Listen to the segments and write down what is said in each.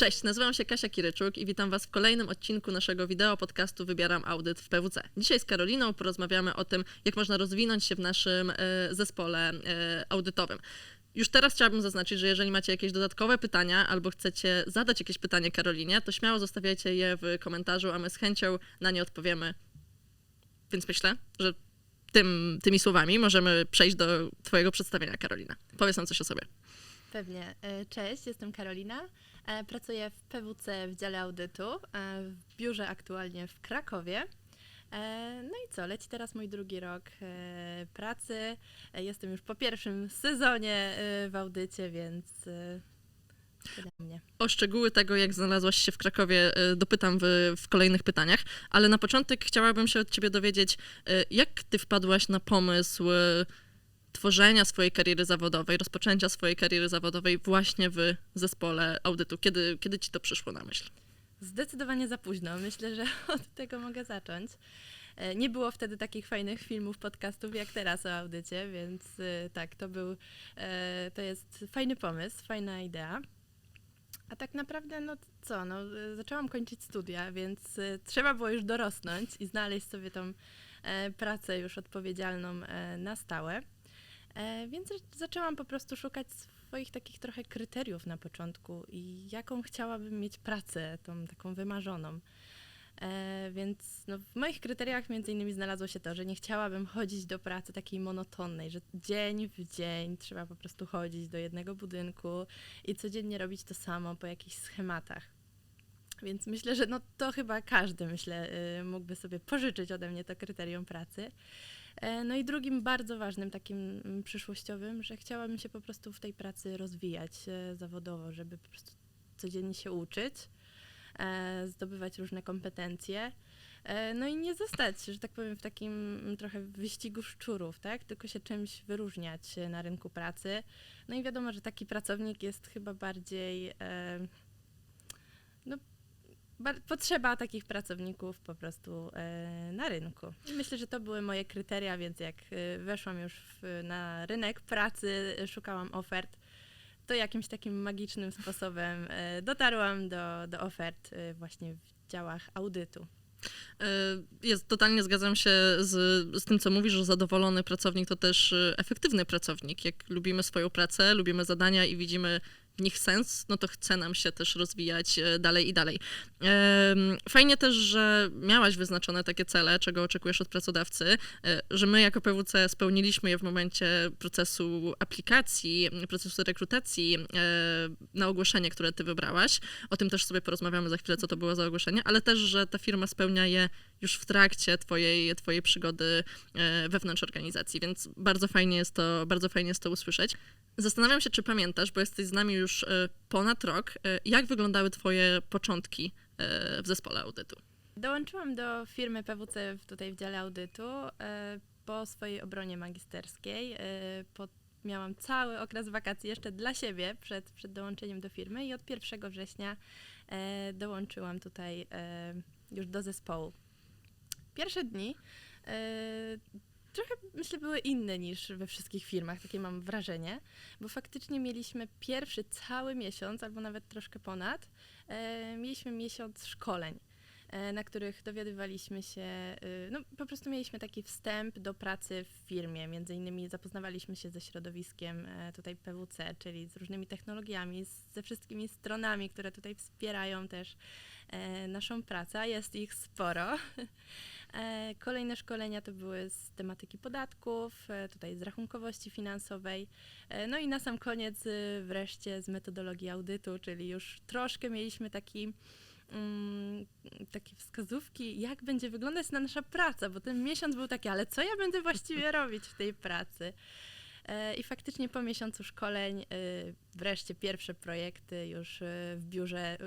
Cześć, nazywam się Kasia Kiryczuk i witam Was w kolejnym odcinku naszego wideo podcastu Wybieram Audyt w PWC. Dzisiaj z Karoliną porozmawiamy o tym, jak można rozwinąć się w naszym e, zespole e, audytowym. Już teraz chciałabym zaznaczyć, że jeżeli macie jakieś dodatkowe pytania albo chcecie zadać jakieś pytanie Karolinie, to śmiało zostawiajcie je w komentarzu, a my z chęcią na nie odpowiemy. Więc myślę, że tym, tymi słowami możemy przejść do Twojego przedstawienia, Karolina. Powiedz nam coś o sobie. Pewnie. E, Cześć, jestem Karolina. E, Pracuję w PWC w dziale audytu, e, w biurze aktualnie w Krakowie. E, No i co, leci teraz mój drugi rok pracy. Jestem już po pierwszym sezonie w audycie, więc o szczegóły tego, jak znalazłaś się w Krakowie, dopytam w, w kolejnych pytaniach, ale na początek chciałabym się od ciebie dowiedzieć, jak ty wpadłaś na pomysł tworzenia swojej kariery zawodowej, rozpoczęcia swojej kariery zawodowej właśnie w zespole audytu? Kiedy, kiedy ci to przyszło na myśl? Zdecydowanie za późno. Myślę, że od tego mogę zacząć. E, Nie było wtedy takich fajnych filmów, podcastów jak teraz o audycie, więc e, tak, to był, e, to jest fajny pomysł, fajna idea. A tak naprawdę, no co, no, zaczęłam kończyć studia, więc trzeba było już dorosnąć i znaleźć sobie tą pracę już odpowiedzialną na stałe. E, Więc zaczęłam po prostu szukać swoich takich trochę kryteriów na początku i jaką chciałabym mieć pracę, tą taką wymarzoną. E, więc no, w moich kryteriach między innymi znalazło się to, że nie chciałabym chodzić do pracy takiej monotonnej, że dzień w dzień trzeba po prostu chodzić do jednego budynku i codziennie robić to samo po jakichś schematach. Więc myślę, że no to chyba każdy, myślę, y, mógłby sobie pożyczyć ode mnie to kryterium pracy. E, No i drugim bardzo ważnym, takim mm, przyszłościowym, że chciałabym się po prostu w tej pracy rozwijać e, zawodowo, żeby po prostu codziennie się uczyć, e, zdobywać różne kompetencje. No i nie zostać, że tak powiem, w takim mm, trochę wyścigu szczurów, tak? Tylko się czymś wyróżniać na rynku pracy. No i wiadomo, że taki pracownik jest chyba bardziej. Potrzeba takich pracowników po prostu e, na rynku. I myślę, że to były moje kryteria, więc jak e, weszłam już w, na rynek pracy, szukałam ofert, to jakimś takim magicznym sposobem e, dotarłam do, do ofert właśnie w działach audytu. Jest, totalnie zgadzam się z, z tym, co mówisz, że zadowolony pracownik to też efektywny pracownik. Jak lubimy swoją pracę, lubimy zadania i widzimy nich sens, no to chce nam się też rozwijać y, dalej i dalej. Fajnie też, że miałaś wyznaczone takie cele, czego oczekujesz od pracodawcy, y, że my jako PWC spełniliśmy je w momencie procesu aplikacji, procesu rekrutacji y, na ogłoszenie, które ty wybrałaś. O tym też sobie porozmawiamy za chwilę, co to było za ogłoszenie, ale też, że ta firma spełnia je już w trakcie twojej, twojej przygody e, wewnątrz organizacji, więc bardzo fajnie jest to, bardzo fajnie jest to usłyszeć. Zastanawiam się, czy pamiętasz, bo jesteś z nami już e, ponad rok, e, jak wyglądały twoje początki w zespole audytu? Dołączyłam do firmy PWC tutaj w dziale audytu po swojej obronie magisterskiej. Po, miałam cały okres wakacji jeszcze dla siebie przed, przed dołączeniem do firmy i od 1 września dołączyłam tutaj już do zespołu. Pierwsze dni e, trochę myślę były inne niż we wszystkich firmach, takie mam wrażenie, bo faktycznie mieliśmy pierwszy cały miesiąc, albo nawet troszkę ponad, e, mieliśmy miesiąc szkoleń e, na których dowiadywaliśmy się, no po prostu mieliśmy taki wstęp do pracy w firmie. Między innymi zapoznawaliśmy się ze środowiskiem tutaj PWC, czyli z różnymi technologiami, ze wszystkimi stronami, które tutaj wspierają też naszą pracę, jest ich sporo. E, Kolejne szkolenia to były z tematyki podatków, e, tutaj z rachunkowości finansowej. E, No i na sam koniec wreszcie z metodologii audytu, czyli już troszkę mieliśmy taki mm, takie wskazówki, jak będzie wyglądać na nasza praca, bo ten miesiąc był taki, ale co ja będę właściwie robić w tej pracy? E, I faktycznie po miesiącu szkoleń, wreszcie pierwsze projekty już w biurze,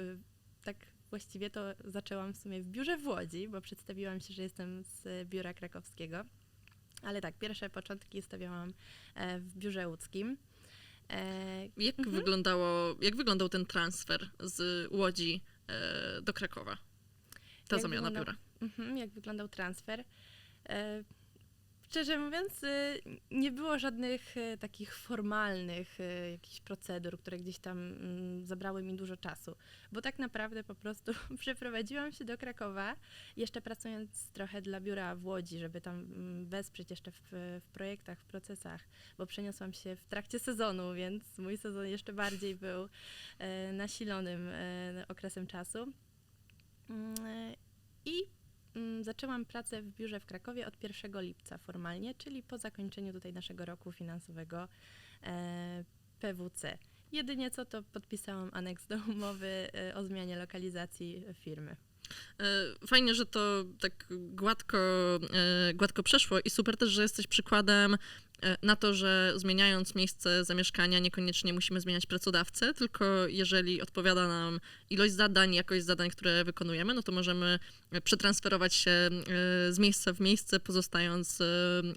tak właściwie to zaczęłam w sumie w biurze w Łodzi, bo przedstawiłam się, że jestem z biura krakowskiego. Ale tak, pierwsze początki stawiałam e, w biurze łódzkim. E, Jak, Mhm. wyglądało, jak wyglądał ten transfer z Łodzi e, do Krakowa? Ta Jak zamiana wyglądał- biura. Mhm, jak wyglądał transfer. Szczerze mówiąc, y, nie było żadnych y, takich formalnych y, jakichś procedur, które gdzieś tam mm, zabrały mi dużo czasu, bo tak naprawdę po prostu przeprowadziłam się do Krakowa, jeszcze pracując trochę dla biura w Łodzi, żeby tam mm, wesprzeć jeszcze w, w projektach, w procesach, bo przeniosłam się w trakcie sezonu, więc mój sezon jeszcze bardziej był e, nasilonym e, okresem czasu. Mm, e, I zaczęłam pracę w biurze w Krakowie od 1 lipca formalnie, czyli po zakończeniu tutaj naszego roku finansowego e, PWC. Jedynie co to podpisałam aneks do umowy e, o zmianie lokalizacji firmy. E, Fajnie, że to tak gładko, e, gładko przeszło i super też, że jesteś przykładem e, na to, że zmieniając miejsce zamieszkania niekoniecznie musimy zmieniać pracodawcę, tylko jeżeli odpowiada nam ilość zadań, jakość zadań, które wykonujemy, no to możemy przetransferować się z miejsca w miejsce, pozostając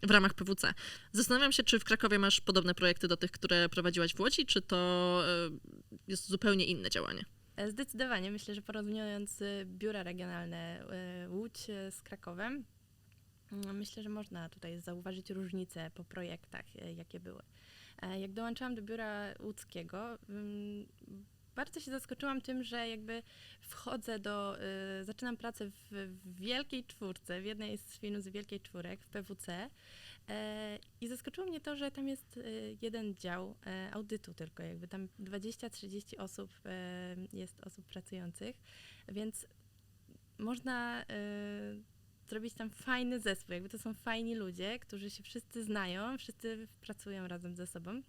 w ramach PWC. Zastanawiam się, czy w Krakowie masz podobne projekty do tych, które prowadziłaś w Łodzi, czy to jest zupełnie inne działanie? E, Zdecydowanie myślę, że porównując y, biura regionalne y, Łódź y, z Krakowem, mm, myślę, że można tutaj zauważyć różnice po projektach, jakie były. E, Jak dołączyłam do biura łódzkiego, mm, bardzo się zaskoczyłam tym, że jakby wchodzę do, zaczynam pracę w wielkiej czwórce, w jednej z firm z wielkiej czwórek, w PWC. E, I zaskoczyło mnie to, że tam jest y, jeden dział e, audytu tylko, jakby. Tam 20-30 osób e, jest osób pracujących, więc można e, zrobić tam fajny zespół, jakby to są fajni ludzie, którzy się wszyscy znają, wszyscy pracują razem ze sobą.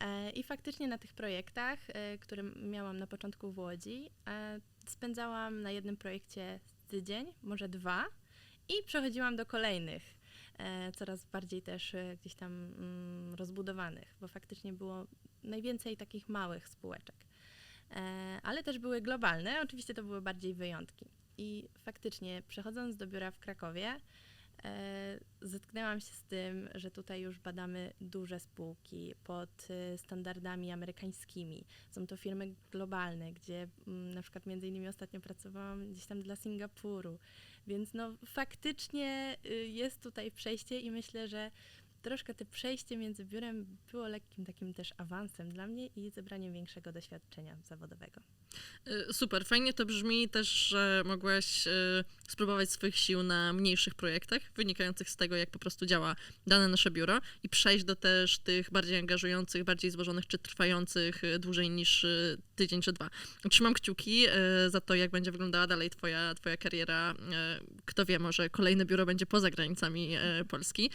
E, I faktycznie na tych projektach, e, które miałam na początku w Łodzi, e, spędzałam na jednym projekcie tydzień, może dwa i przechodziłam do kolejnych, e, coraz bardziej też e, gdzieś tam mm, rozbudowanych, bo faktycznie było najwięcej takich małych spółeczek. E, Ale też były globalne, oczywiście to były bardziej wyjątki. I faktycznie przechodząc do biura w Krakowie, e, zetknęłam się z tym, że tutaj już badamy duże spółki pod e, standardami amerykańskimi. Są to firmy globalne, gdzie mm, na przykład między innymi ostatnio pracowałam gdzieś tam dla Singapuru. Więc no faktycznie y, jest tutaj przejście i myślę, że troszkę to przejście między biurem było lekkim takim też awansem dla mnie i zebraniem większego doświadczenia zawodowego. Y, Super, fajnie to brzmi też, że mogłaś y, spróbować swoich sił na mniejszych projektach, wynikających z tego, jak po prostu działa dane nasze biuro i przejść do też tych bardziej angażujących, bardziej złożonych czy trwających y, dłużej niż tydzień czy dwa. Trzymam kciuki za to, jak będzie wyglądała dalej twoja, twoja kariera. Kto wie, może kolejne biuro będzie poza granicami Polski.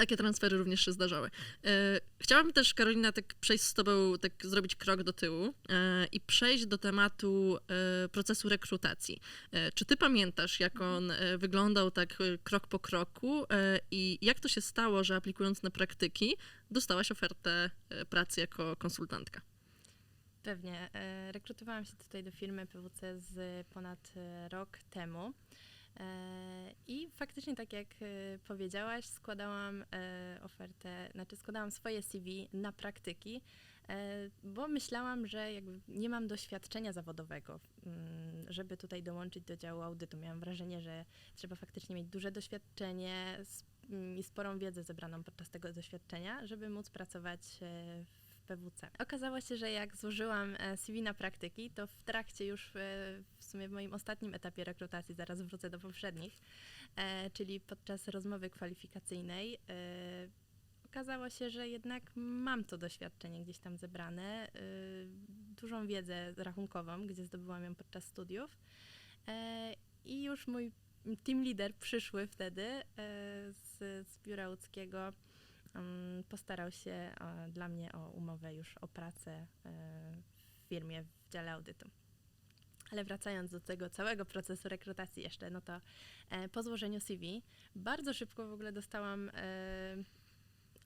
Takie transfery również się zdarzały. E, Chciałabym też, Karolina, tak przejść z Tobą, tak zrobić krok do tyłu e, i przejść do tematu e, procesu rekrutacji. Czy Ty pamiętasz, jak on e, wyglądał tak krok po kroku i jak to się stało, że aplikując na praktyki, dostałaś ofertę pracy jako konsultantka? Pewnie. Rekrutowałam się tutaj do firmy PWC z ponad rok temu. E, I faktycznie, tak jak e, powiedziałaś, składałam e, ofertę, znaczy składałam swoje CV na praktyki, bo myślałam, że jakby nie mam doświadczenia zawodowego, mm, żeby tutaj dołączyć do działu audytu. Miałam wrażenie, że trzeba faktycznie mieć duże doświadczenie mm, i sporą wiedzę zebraną podczas tego doświadczenia, żeby móc pracować PWC. Okazało się, że jak złożyłam e, CV na praktyki, to w trakcie już e, w sumie w moim ostatnim etapie rekrutacji, zaraz wrócę do poprzednich, e, czyli podczas rozmowy kwalifikacyjnej, okazało się, że jednak mam to doświadczenie gdzieś tam zebrane, dużą wiedzę rachunkową, gdzie zdobyłam ją podczas studiów. I już mój team leader przyszły wtedy z, z biura łódzkiego postarał się e, dla mnie o umowę już o pracę e, w firmie w dziale audytu. Ale wracając do tego całego procesu rekrutacji jeszcze, no to e, po złożeniu CV bardzo szybko w ogóle dostałam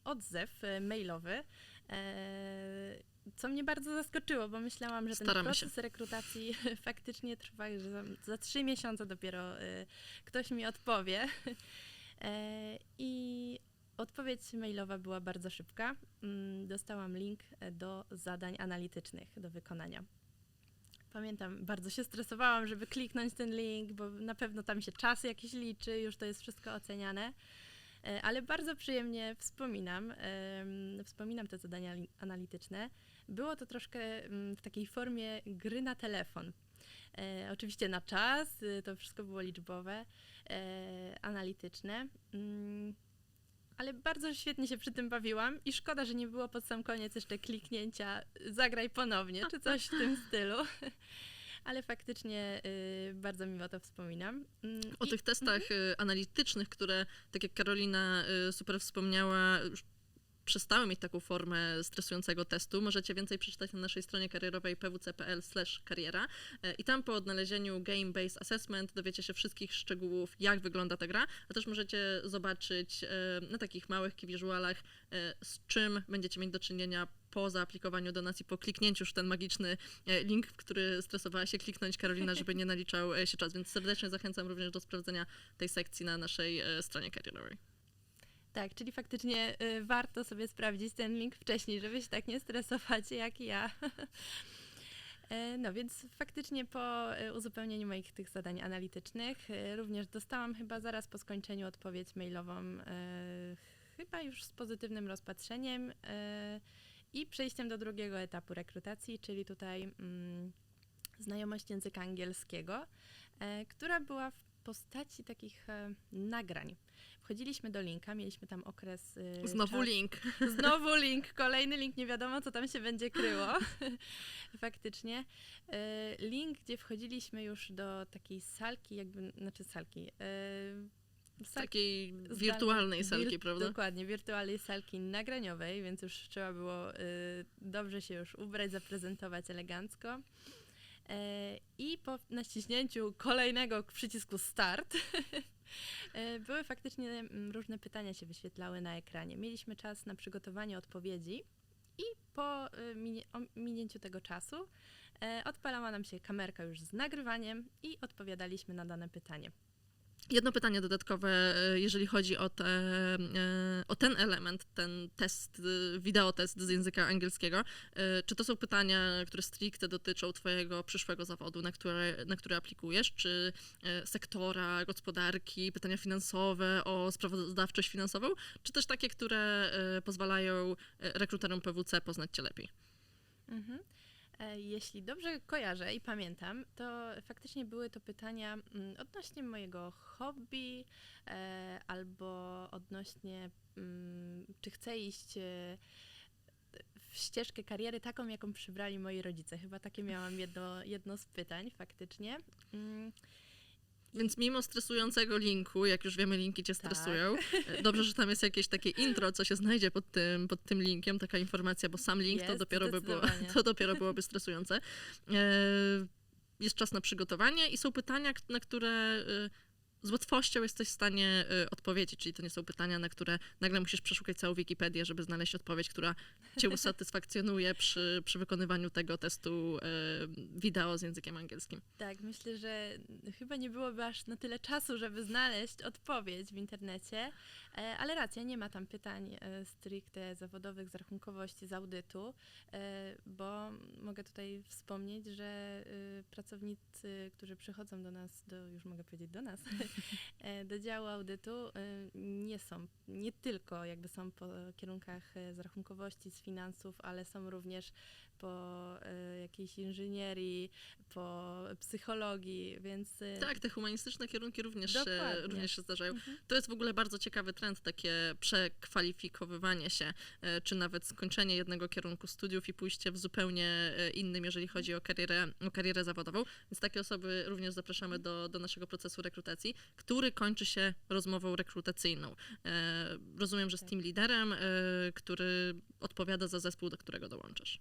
odzew mailowy, co mnie bardzo zaskoczyło, bo myślałam, że ten Staramy się. proces rekrutacji faktycznie trwa, że za, za trzy miesiące dopiero ktoś mi odpowie. I odpowiedź mailowa była bardzo szybka. Mm, Dostałam link e, do zadań analitycznych do wykonania. Pamiętam, bardzo się stresowałam, żeby kliknąć ten link, bo na pewno tam się czas jakiś liczy, już to jest wszystko oceniane. E, Ale bardzo przyjemnie wspominam, wspominam te zadania li- analityczne. Było to troszkę mm, w takiej formie gry na telefon. E, oczywiście na czas, y, to wszystko było liczbowe, analityczne. Mm, ale bardzo świetnie się przy tym bawiłam i szkoda, że nie było pod sam koniec jeszcze kliknięcia zagraj ponownie, czy coś w tym stylu. Ale faktycznie y, bardzo miło to wspominam. Mm, O i- tych testach y, analitycznych, które, tak jak Karolina y, super wspomniała, przestały mieć taką formę stresującego testu. Możecie więcej przeczytać na naszej stronie karierowej pwc.pl kariera E, i tam po odnalezieniu Game Based Assessment dowiecie się wszystkich szczegółów, jak wygląda ta gra, a też możecie zobaczyć e, na takich małych key visualach, e, z czym będziecie mieć do czynienia po zaaplikowaniu donacji, po kliknięciu już ten magiczny link, w który stresowała się kliknąć Karolina, żeby nie naliczał się czas, więc serdecznie zachęcam również do sprawdzenia tej sekcji na naszej stronie karierowej. Tak, czyli faktycznie y, warto sobie sprawdzić ten link wcześniej, żeby się tak nie stresować jak ja. E, No więc faktycznie po y, uzupełnieniu moich tych zadań analitycznych y, również dostałam chyba zaraz po skończeniu odpowiedź mailową, chyba już z pozytywnym rozpatrzeniem i przejściem do drugiego etapu rekrutacji, czyli tutaj mm, znajomość języka angielskiego, e, która była w postaci takich e, nagrań. Wchodziliśmy do linka, mieliśmy tam okres. y, Znowu czas- link. Znowu link, kolejny link, nie wiadomo co tam się będzie kryło. Faktycznie. Y, Link, gdzie wchodziliśmy już do takiej salki, jakby, znaczy salki. y, salki takiej wirtualnej salki, wir- prawda? Dokładnie, wirtualnej salki nagraniowej, więc już trzeba było dobrze się już ubrać, zaprezentować elegancko. I po naciśnięciu kolejnego przycisku start były faktycznie mm, różne pytania się wyświetlały na ekranie. Mieliśmy czas na przygotowanie odpowiedzi i po y, minięciu tego czasu e, odpalała nam się kamerka już z nagrywaniem i odpowiadaliśmy na dane pytanie. Jedno pytanie dodatkowe, e, jeżeli chodzi o, te, e, o ten element, ten test, e, wideotest z języka angielskiego. Czy to są pytania, które stricte dotyczą Twojego przyszłego zawodu, na które, na które aplikujesz? Czy sektora, gospodarki, pytania finansowe, o sprawozdawczość finansową? Czy też takie, które pozwalają rekruterom PWC poznać Cię lepiej? Mhm. E, Jeśli dobrze kojarzę i pamiętam, to faktycznie były to pytania mm, odnośnie mojego hobby e, albo odnośnie, mm, czy chcę iść e, w ścieżkę kariery taką, jaką przybrali moi rodzice. Chyba takie miałam jedno, jedno z pytań faktycznie. Więc mimo stresującego linku, jak już wiemy, linki cię Tak. stresują, e, dobrze, że tam jest jakieś takie intro, co się znajdzie pod tym, pod tym linkiem, taka informacja, bo sam link to, Jest, dopiero by było, to dopiero byłoby stresujące. E, Jest czas na przygotowanie i są pytania, na które e, z łatwością jesteś w stanie e, odpowiedzieć, czyli to nie są pytania, na które nagle musisz przeszukać całą Wikipedię, żeby znaleźć odpowiedź, która cię usatysfakcjonuje przy, przy wykonywaniu tego testu e, wideo z językiem angielskim. Tak, myślę, że chyba nie byłoby aż na tyle czasu, żeby znaleźć odpowiedź w internecie, e, ale racja, nie ma tam pytań e, stricte zawodowych z rachunkowości, z audytu, e, bo mogę tutaj wspomnieć, że e, pracownicy, którzy przychodzą do nas, do, już mogę powiedzieć do nas, do działu audytu, e, nie są, nie tylko jakby są po kierunkach e, z rachunkowości, z finansów, ale są również po e, jakiejś inżynierii, po psychologii, więc e, Tak, te humanistyczne kierunki również, Dokładnie. również się zdarzają. Mhm. To jest w ogóle bardzo ciekawy trend, takie przekwalifikowywanie się, e, czy nawet skończenie jednego kierunku studiów i pójście w zupełnie e, innym, jeżeli chodzi o karierę, o karierę zawodową. Więc takie osoby również zapraszamy do, do naszego procesu rekrutacji, który kończy się rozmową rekrutacyjną. Rozumiem, że z Tak. team liderem, który odpowiada za zespół, do którego dołączasz.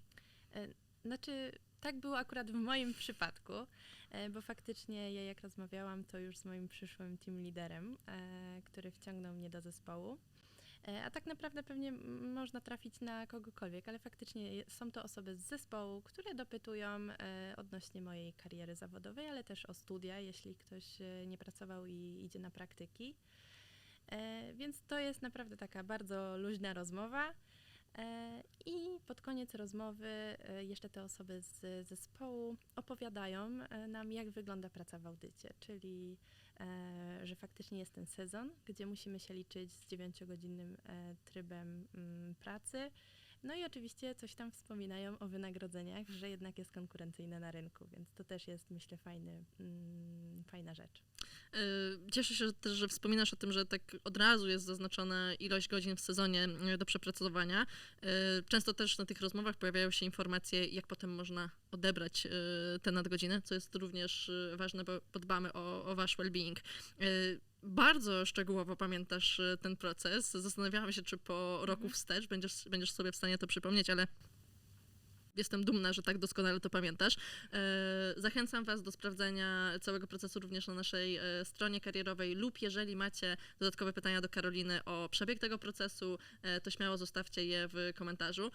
Znaczy, tak było akurat w moim przypadku, e, bo faktycznie ja jak rozmawiałam, to już z moim przyszłym team liderem, e, który wciągnął mnie do zespołu. E, A tak naprawdę pewnie można trafić na kogokolwiek, ale faktycznie są to osoby z zespołu, które dopytują e, odnośnie mojej kariery zawodowej, ale też o studia, jeśli ktoś e, nie pracował i idzie na praktyki. E, Więc to jest naprawdę taka bardzo luźna rozmowa. E, I pod koniec rozmowy e, jeszcze te osoby z zespołu opowiadają e, nam, jak wygląda praca w audycie, czyli że faktycznie jest ten sezon, gdzie musimy się liczyć z dziewięciogodzinnym trybem mm, pracy. No i oczywiście coś tam wspominają o wynagrodzeniach, że jednak jest konkurencyjne na rynku, więc to też jest, myślę, fajny, mm, fajna rzecz. E, Cieszę się też, że wspominasz o tym, że tak od razu jest zaznaczona ilość godzin w sezonie e, do przepracowania. E, Często też na tych rozmowach pojawiają się informacje, jak potem można odebrać te nadgodziny, co jest również ważne, bo podbamy o, o wasz well-being. Bardzo szczegółowo pamiętasz ten proces. Zastanawiałam się, czy po roku wstecz będziesz, będziesz sobie w stanie to przypomnieć, ale Jestem dumna, że tak doskonale to pamiętasz. E, Zachęcam Was do sprawdzenia całego procesu również na naszej e, stronie karierowej lub jeżeli macie dodatkowe pytania do Karoliny o przebieg tego procesu, e, to śmiało zostawcie je w komentarzu.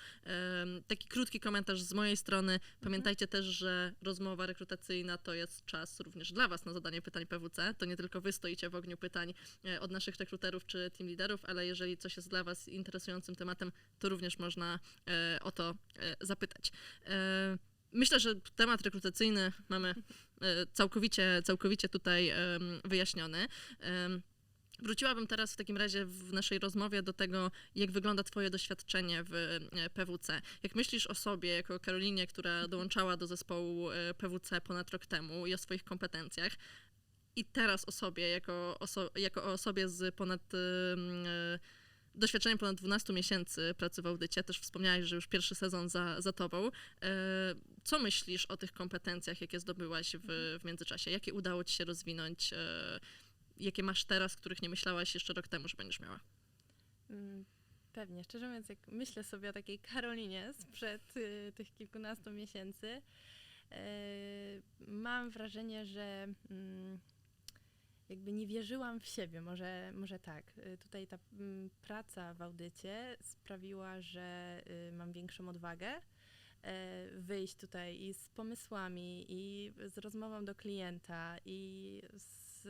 Taki krótki komentarz z mojej strony. Pamiętajcie też, że rozmowa rekrutacyjna to jest czas również dla Was na zadanie pytań PWC. To nie tylko Wy stoicie w ogniu pytań od naszych rekruterów czy team liderów, ale jeżeli coś jest dla Was interesującym tematem, to również można o to zapytać. E, Myślę, że temat rekrutacyjny mamy e, całkowicie, całkowicie tutaj wyjaśniony. Wróciłabym teraz w takim razie w naszej rozmowie do tego, jak wygląda Twoje doświadczenie w e, PWC. Jak myślisz o sobie, jako Karolinie, która dołączała do zespołu PWC ponad rok temu i o swoich kompetencjach, i teraz o sobie, jako, oso- jako o osobie z ponad doświadczeniem ponad 12 miesięcy pracy w audycie, też wspomniałeś, że już pierwszy sezon za, za tobą. E, Co myślisz o tych kompetencjach, jakie zdobyłaś w, w międzyczasie? Jakie udało ci się rozwinąć? E, Jakie masz teraz, których nie myślałaś jeszcze rok temu, że będziesz miała? Mm, Pewnie. Szczerze mówiąc, jak myślę sobie o takiej Karolinie sprzed y, tych kilkunastu miesięcy, y, mam wrażenie, że mm, jakby nie wierzyłam w siebie, może, może tak. Y, Tutaj ta mm, praca w audycie sprawiła, że y, mam większą odwagę y, wyjść tutaj i z pomysłami, i z rozmową do klienta, i z,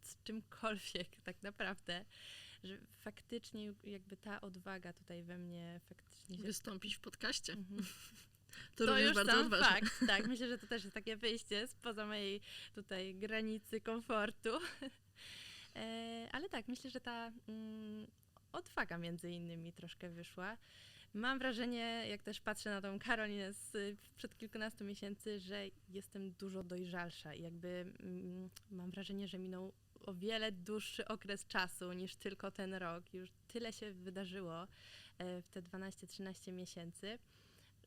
z czymkolwiek tak naprawdę że faktycznie jakby ta odwaga tutaj we mnie faktycznie. Wystąpić w podcaście. Mhm. To, również już bardzo sam fakt, tak. Myślę, że to też jest takie wyjście spoza mojej tutaj granicy komfortu. E, Ale tak, myślę, że ta mm, odwaga między innymi troszkę wyszła. Mam wrażenie, jak też patrzę na tą Karolinę z przed kilkunastu miesięcy, że jestem dużo dojrzalsza i jakby mm, mam wrażenie, że minął o wiele dłuższy okres czasu niż tylko ten rok. Już tyle się wydarzyło e, w te 12-13 miesięcy,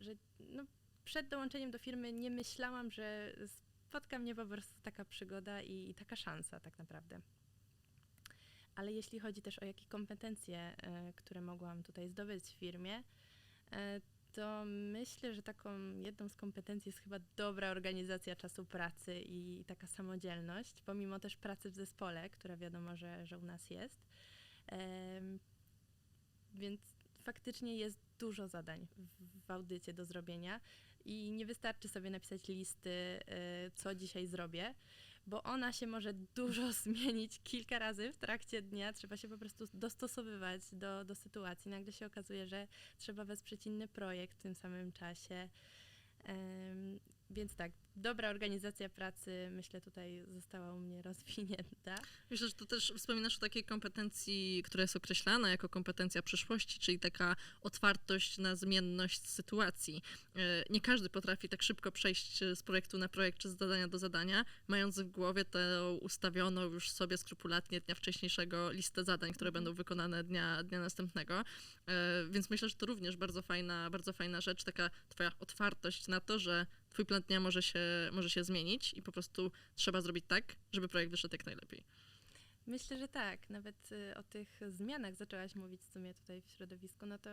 że no, przed dołączeniem do firmy nie myślałam, że spotka mnie po prostu taka przygoda i, i taka szansa tak naprawdę. Ale jeśli chodzi też o jakie kompetencje, e, które mogłam tutaj zdobyć w firmie, e, to myślę, że taką jedną z kompetencji jest chyba dobra organizacja czasu pracy i taka samodzielność, pomimo też pracy w zespole, która wiadomo, że, że u nas jest. Em, Więc faktycznie jest dużo zadań w, audycie do zrobienia i nie wystarczy sobie napisać listy, y, co dzisiaj zrobię, bo ona się może dużo zmienić kilka razy w trakcie dnia. Trzeba się po prostu dostosowywać do, do sytuacji. Nagle się okazuje, że trzeba wesprzeć inny projekt w tym samym czasie. Więc tak, dobra organizacja pracy, myślę, tutaj została u mnie rozwinięta. Myślę, że to też wspominasz o takiej kompetencji, która jest określana jako kompetencja przyszłości, czyli taka otwartość na zmienność sytuacji. E, Nie każdy potrafi tak szybko przejść z projektu na projekt czy z zadania do zadania, mając w głowie tę ustawioną już sobie skrupulatnie dnia wcześniejszego listę zadań, które będą wykonane dnia, dnia następnego. E, Więc myślę, że to również bardzo fajna, bardzo fajna rzecz, taka twoja otwartość na to, że twój plan dnia może się, może się zmienić i po prostu trzeba zrobić tak, żeby projekt wyszedł jak najlepiej. Myślę, że tak. Nawet y, o tych zmianach zaczęłaś mówić w sumie tutaj w środowisku, no to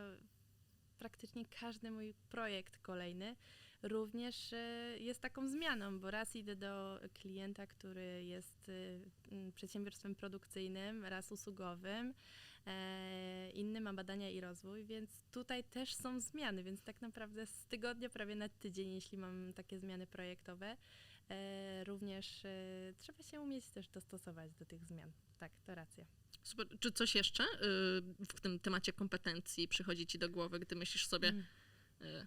praktycznie każdy mój projekt kolejny również y, jest taką zmianą, bo raz idę do klienta, który jest y, przedsiębiorstwem produkcyjnym, raz usługowym, inny ma badania i rozwój, więc tutaj też są zmiany, więc tak naprawdę z tygodnia prawie na tydzień, jeśli mam takie zmiany projektowe, e, również e, trzeba się umieć też dostosować do tych zmian. Tak, to racja. Super. Czy coś jeszcze y, w tym temacie kompetencji przychodzi ci do głowy, gdy myślisz sobie, Mm. e,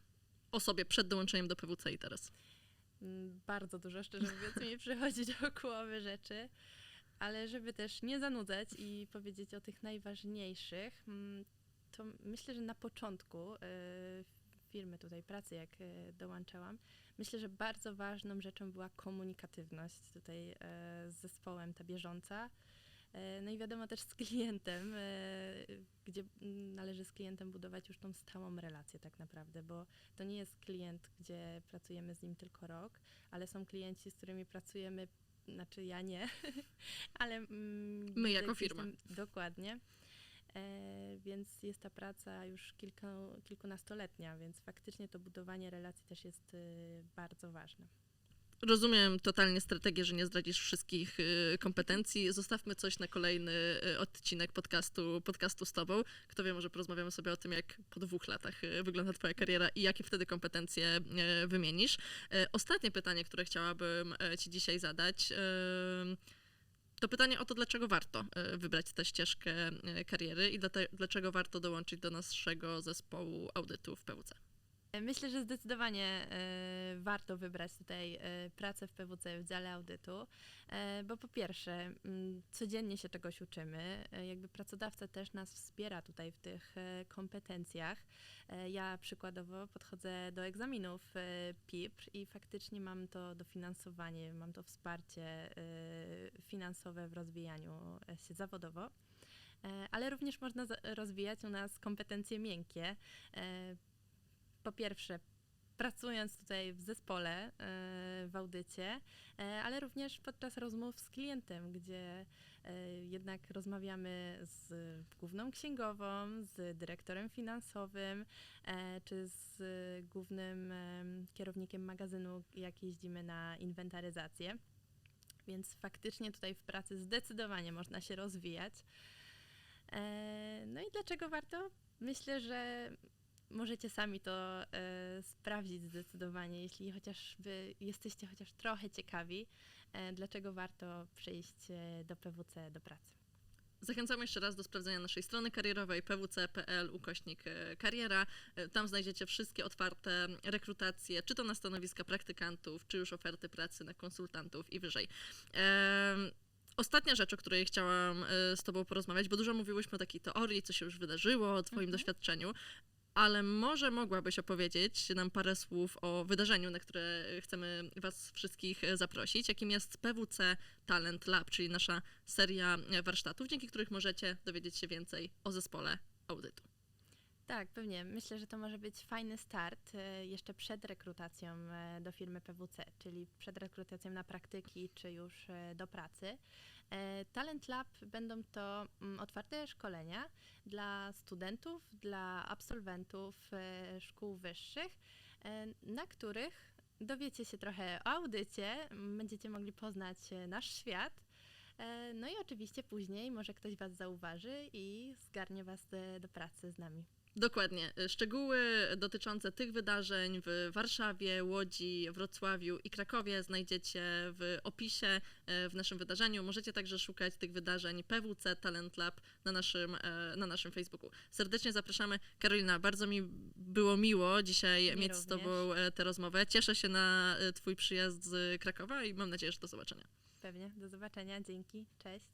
o sobie przed dołączeniem do PWC i teraz? Mm, Bardzo dużo, szczerze mówiąc, mi przychodzi do głowy rzeczy, ale żeby też nie zanudzać i powiedzieć o tych najważniejszych, mm, to myślę, że na początku e, firmy tutaj pracy, jak e, dołączałam, myślę, że bardzo ważną rzeczą była komunikatywność tutaj e, z zespołem, ta bieżąca. No i wiadomo też z klientem, gdzie należy z klientem budować już tą stałą relację tak naprawdę, bo to nie jest klient, gdzie pracujemy z nim tylko rok, ale są klienci, z którymi pracujemy, znaczy ja nie, ale mm, My jako firma. tam- Dokładnie. E, więc jest ta praca już kilku, kilkunastoletnia, więc faktycznie to budowanie relacji też jest y, bardzo ważne. Rozumiem totalnie strategię, że nie zdradzisz wszystkich y, kompetencji. Zostawmy coś na kolejny y, odcinek podcastu, podcastu z tobą. Kto wie, może porozmawiamy sobie o tym, jak po dwóch latach y, wygląda twoja kariera i jakie wtedy kompetencje wymienisz. Ostatnie pytanie, które chciałabym ci dzisiaj zadać, to pytanie o to, dlaczego warto wybrać tę ścieżkę kariery i dlaczego warto dołączyć do naszego zespołu audytu w PWC. Myślę, że zdecydowanie e, warto wybrać tutaj e, pracę w PWC w dziale audytu, e, bo po pierwsze, codziennie się czegoś uczymy, jakby pracodawca też nas wspiera tutaj w tych kompetencjach. Ja przykładowo podchodzę do egzaminów PIPR i faktycznie mam to dofinansowanie, mam to wsparcie finansowe w rozwijaniu się zawodowo. Ale również można rozwijać u nas kompetencje miękkie. Po pierwsze, pracując tutaj w zespole, e, w audycie, e, ale również podczas rozmów z klientem, gdzie e, jednak rozmawiamy z główną księgową, z dyrektorem finansowym, czy z głównym em, kierownikiem magazynu, jak jeździmy na inwentaryzację. Więc faktycznie tutaj w pracy zdecydowanie można się rozwijać. No i dlaczego warto? Myślę, że możecie sami to e, sprawdzić zdecydowanie, jeśli chociażby jesteście chociaż trochę ciekawi, e, dlaczego warto przyjść e, do PWC do pracy. Zachęcam jeszcze raz do sprawdzenia naszej strony karierowej pwc.pl ukośnik e, kariera. E, Tam znajdziecie wszystkie otwarte rekrutacje, czy to na stanowiska praktykantów, czy już oferty pracy na konsultantów i wyżej. Em, Ostatnia rzecz, o której chciałam z Tobą porozmawiać, bo dużo mówiłyśmy o takiej teorii, co się już wydarzyło, o Twoim Mhm. doświadczeniu, ale może mogłabyś opowiedzieć nam parę słów o wydarzeniu, na które chcemy Was wszystkich e, zaprosić, jakim jest PWC Talent Lab, czyli nasza seria warsztatów, dzięki których możecie dowiedzieć się więcej o zespole audytu. Tak, pewnie. Myślę, że to może być fajny start e, jeszcze przed rekrutacją e, do firmy PWC, czyli przed rekrutacją na praktyki czy już do pracy. E, Talent Lab będą to mm, otwarte szkolenia dla studentów, dla absolwentów e, szkół wyższych, e, na których dowiecie się trochę o audycie, będziecie mogli poznać nasz świat. No i oczywiście później może ktoś Was zauważy i zgarnie Was do pracy z nami. Dokładnie. Szczegóły dotyczące tych wydarzeń w Warszawie, Łodzi, Wrocławiu i Krakowie znajdziecie w opisie e, w naszym wydarzeniu. Możecie także szukać tych wydarzeń PWC Talent Lab na naszym, e, na naszym Facebooku. Serdecznie zapraszamy. Karolina, bardzo mi było miło dzisiaj Mnie mieć z również. Tobą e, tę rozmowę. Cieszę się na Twój przyjazd z Krakowa i mam nadzieję, że do zobaczenia. Pewnie. Do zobaczenia. Dzięki. Cześć.